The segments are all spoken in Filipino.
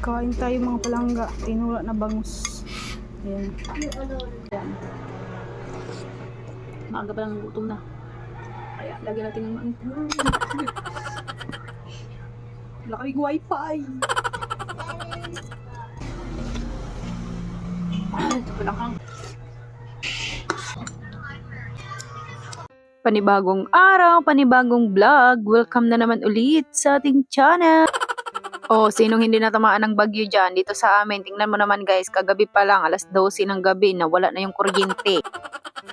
Kain tayo mga palangga. Tinula na bangus. Ayan. Ayan. Maaga pa lang gutom na. Kaya lagyan natin ng mga... Wala kaming wifi. Ito pala kang... Panibagong araw, panibagong vlog. Welcome na naman ulit sa ating channel. Oh, sinong hindi natamaan ng bagyo dyan dito sa amin? Tingnan mo naman guys, kagabi pa lang, alas 12 ng gabi, nawala na yung kuryente.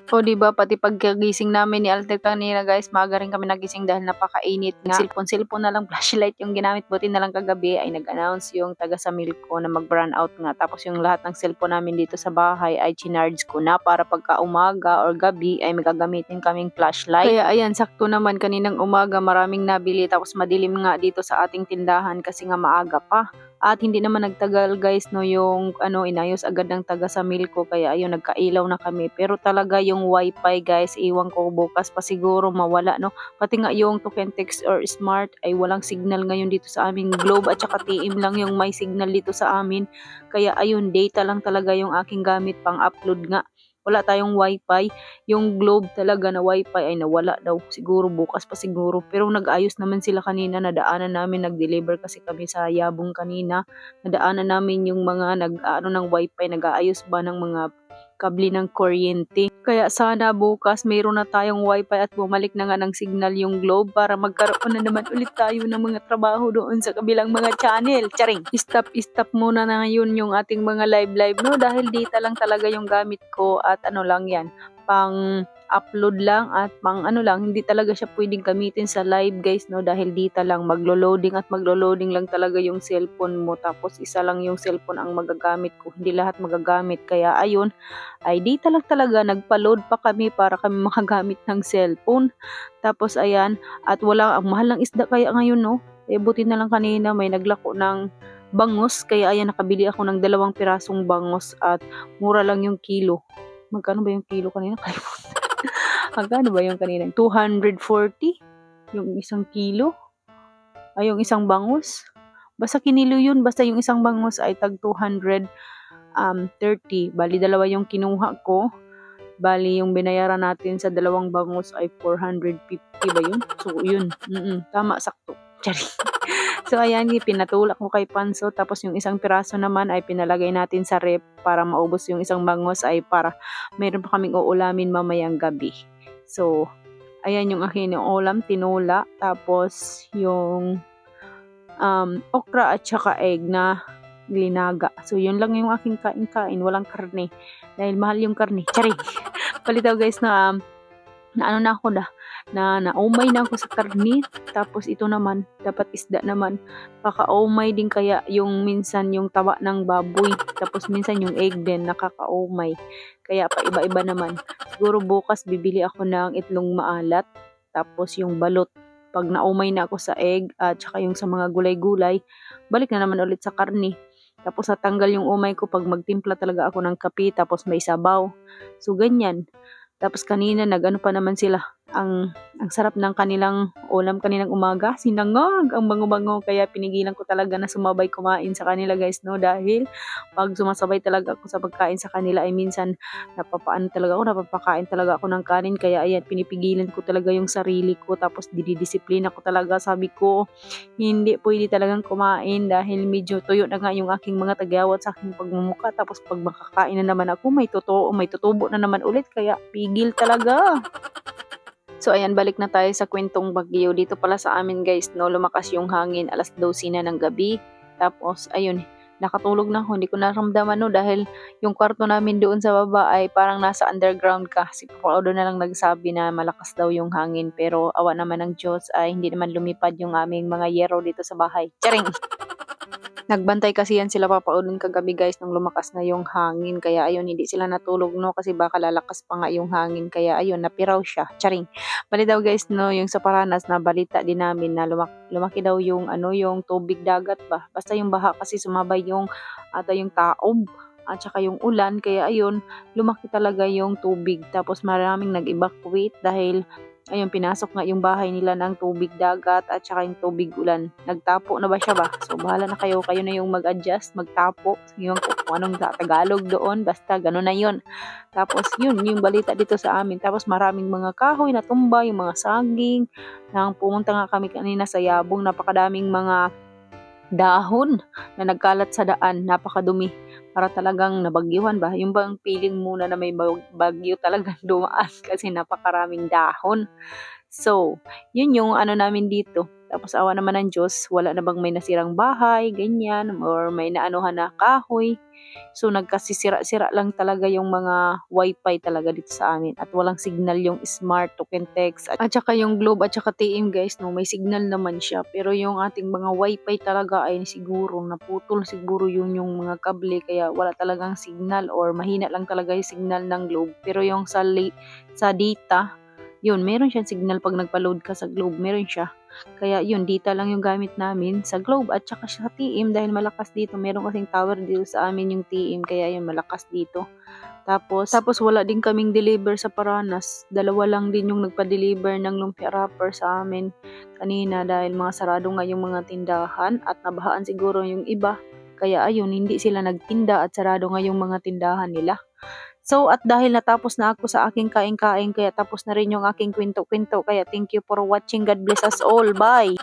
O di ba pati pagkagising namin ni Alter kanina guys, maaga rin kami nagising dahil napakainit nga. Cellphone-cellphone na lang, flashlight yung ginamit. Buti na lang kagabi ay nag-announce yung taga sa Milko na mag-brown out nga. Tapos yung lahat ng cellphone namin dito sa bahay ay chinarge ko na para pagka umaga or gabi ay magagamitin kaming flashlight. Kaya ayan, sakto naman kaninang umaga maraming nabili tapos madilim nga dito sa ating tindahan kasi nga maaga pa. At hindi naman nagtagal guys no yung ano inayos agad ng taga sa Milko kaya ayun nagkailaw na kami. Pero talaga yung wifi guys iwan ko bukas pa siguro mawala no. Pati nga yung token text or smart ay walang signal ngayon dito sa amin. Globe at saka TM lang yung may signal dito sa amin. Kaya ayun data lang talaga yung aking gamit pang upload nga. Wala tayong wifi. Yung globe talaga na wifi ay nawala daw. Siguro bukas pa siguro. Pero nag-ayos naman sila kanina. Nadaanan namin. Nag-deliver kasi kami sa Yabong kanina. Nadaanan namin yung mga nag ano ng wifi. Nag-aayos ba ng mga kabli ng kuryente. Kaya sana bukas mayroon na tayong wifi at bumalik na nga ng signal yung globe para magkaroon na naman ulit tayo ng mga trabaho doon sa kabilang mga channel. Charing! Stop, stop muna na ngayon yung ating mga live live no dahil data lang talaga yung gamit ko at ano lang yan pang upload lang at pang ano lang hindi talaga siya pwedeng gamitin sa live guys no? Dahil data lang maglo-loading at maglo-loading lang talaga yung cellphone mo. Tapos isa lang yung cellphone ang magagamit ko. Hindi lahat magagamit. Kaya ayun ay data lang talaga. Nagpa-load pa kami para kami makagamit ng cellphone. Tapos ayan at wala ang mahal ng isda kaya ngayon no? Eh buti na lang kanina may naglako ng bangus kaya ayan nakabili ako ng dalawang pirasong bangus at mura lang yung kilo magkano ba yung kilo kanina? Kalimutan. Magkano ba yung kanina? 240 yung isang kilo? Ay yung isang bangus? Basta kinilo yun. Basta yung isang bangus ay tag 200 um, 30 bali dalawa yung kinuha ko. Bali yung binayaran natin sa dalawang bangus ay 450 ba yun? So yun. Mm tama sakto Charing. So ayan, pinatulak ko kay Panso tapos yung isang piraso naman ay pinalagay natin sa rep para maubos yung isang bangos ay para meron pa kaming uulamin mamayang gabi. So ayan yung akin yung ulam, tinula, tapos yung um, okra at saka egg na linaga. So yun lang yung aking kain-kain, walang karne. Dahil mahal yung karne. Charing! Palitaw guys na um, na ano na ako na na naumay na ako sa karne. Tapos ito naman dapat isda naman. Kakaumay din kaya yung minsan yung tawa ng baboy. Tapos minsan yung egg din nakakaumay. Kaya pa iba-iba naman. Siguro bukas bibili ako ng itlong maalat. Tapos yung balot. Pag naumay na ako sa egg at saka yung sa mga gulay-gulay balik na naman ulit sa karne. Tapos natanggal yung umay ko pag magtimpla talaga ako ng kape tapos may sabaw. So ganyan. Tapos kanina nagano pa naman sila ang ang sarap ng kanilang ulam kaninang umaga. Sinangag ang bango-bango kaya pinigilan ko talaga na sumabay kumain sa kanila guys no? Dahil pag sumasabay talaga ako sa pagkain sa kanila ay minsan napapaan talaga ako napapakain talaga ako ng kanin. Kaya ayan pinipigilan ko talaga yung sarili ko tapos dididisiplina ko talaga. Sabi ko hindi pwede talagang kumain dahil medyo tuyo na nga yung aking mga tagyawat sa aking pagmumuka tapos pag makakain na naman ako may totoo may tutubo na naman ulit kaya pigil talaga So ayan, balik na tayo sa kwentong bagyo. Dito pala sa amin guys, no, lumakas yung hangin alas 12 na ng gabi. Tapos ayun, nakatulog na ako. Hindi ko naramdaman no dahil yung kwarto namin doon sa baba ay parang nasa underground ka. Si Papa Odo na lang nagsabi na malakas daw yung hangin. Pero awa naman ng Diyos ay hindi naman lumipad yung aming mga yero dito sa bahay. Charing! Nagbantay kasi yan sila papaudon kagabi guys nung lumakas na yung hangin. Kaya ayun, hindi sila natulog no kasi baka lalakas pa nga yung hangin. Kaya ayun, napiraw siya. Charing. Bali daw guys no, yung sa Paranas na balita din namin na lumak lumaki daw yung ano yung tubig dagat ba. Basta yung baha kasi sumabay yung ata yung taob at saka yung ulan kaya ayun lumaki talaga yung tubig tapos maraming nag-evacuate dahil ayun, pinasok nga yung bahay nila ng tubig dagat at saka yung tubig ulan. Nagtapo na ba siya ba? So, bahala na kayo. Kayo na yung mag-adjust, magtapo. Yung kung anong Tagalog doon. Basta, gano'n na yun. Tapos, yun, yung balita dito sa amin. Tapos, maraming mga kahoy na tumba, yung mga saging. Nang pumunta nga kami kanina sa Yabong, napakadaming mga dahon na nagkalat sa daan, napakadumi. Para talagang nabagyuhan ba? Yung bang feeling muna na may bag- bagyo talagang dumaan kasi napakaraming dahon. So, yun yung ano namin dito. Tapos awa naman ng Diyos, wala na bang may nasirang bahay, ganyan, or may naanuhan na kahoy. So, nagkasisira-sira lang talaga yung mga wifi talaga dito sa amin. At walang signal yung smart token text. At, at saka yung globe at saka TM guys, no, may signal naman siya. Pero yung ating mga wifi talaga ay siguro naputol siguro yun yung mga kable. Kaya wala talagang signal or mahina lang talaga yung signal ng globe. Pero yung sa, sa data, yun, meron siyang signal pag nagpa-load ka sa globe. Meron siya. Kaya yun, data lang yung gamit namin sa Globe at saka sa TM dahil malakas dito. Meron kasing tower dito sa amin yung TM kaya yun malakas dito. Tapos, tapos wala din kaming deliver sa Paranas. Dalawa lang din yung nagpa-deliver ng lumpia wrapper sa amin kanina dahil mga sarado nga yung mga tindahan at nabahaan siguro yung iba. Kaya ayun, hindi sila nagtinda at sarado nga yung mga tindahan nila. So, at dahil natapos na ako sa aking kain-kain, kaya tapos na rin yung aking kwento-kwento. Kaya thank you for watching. God bless us all. Bye!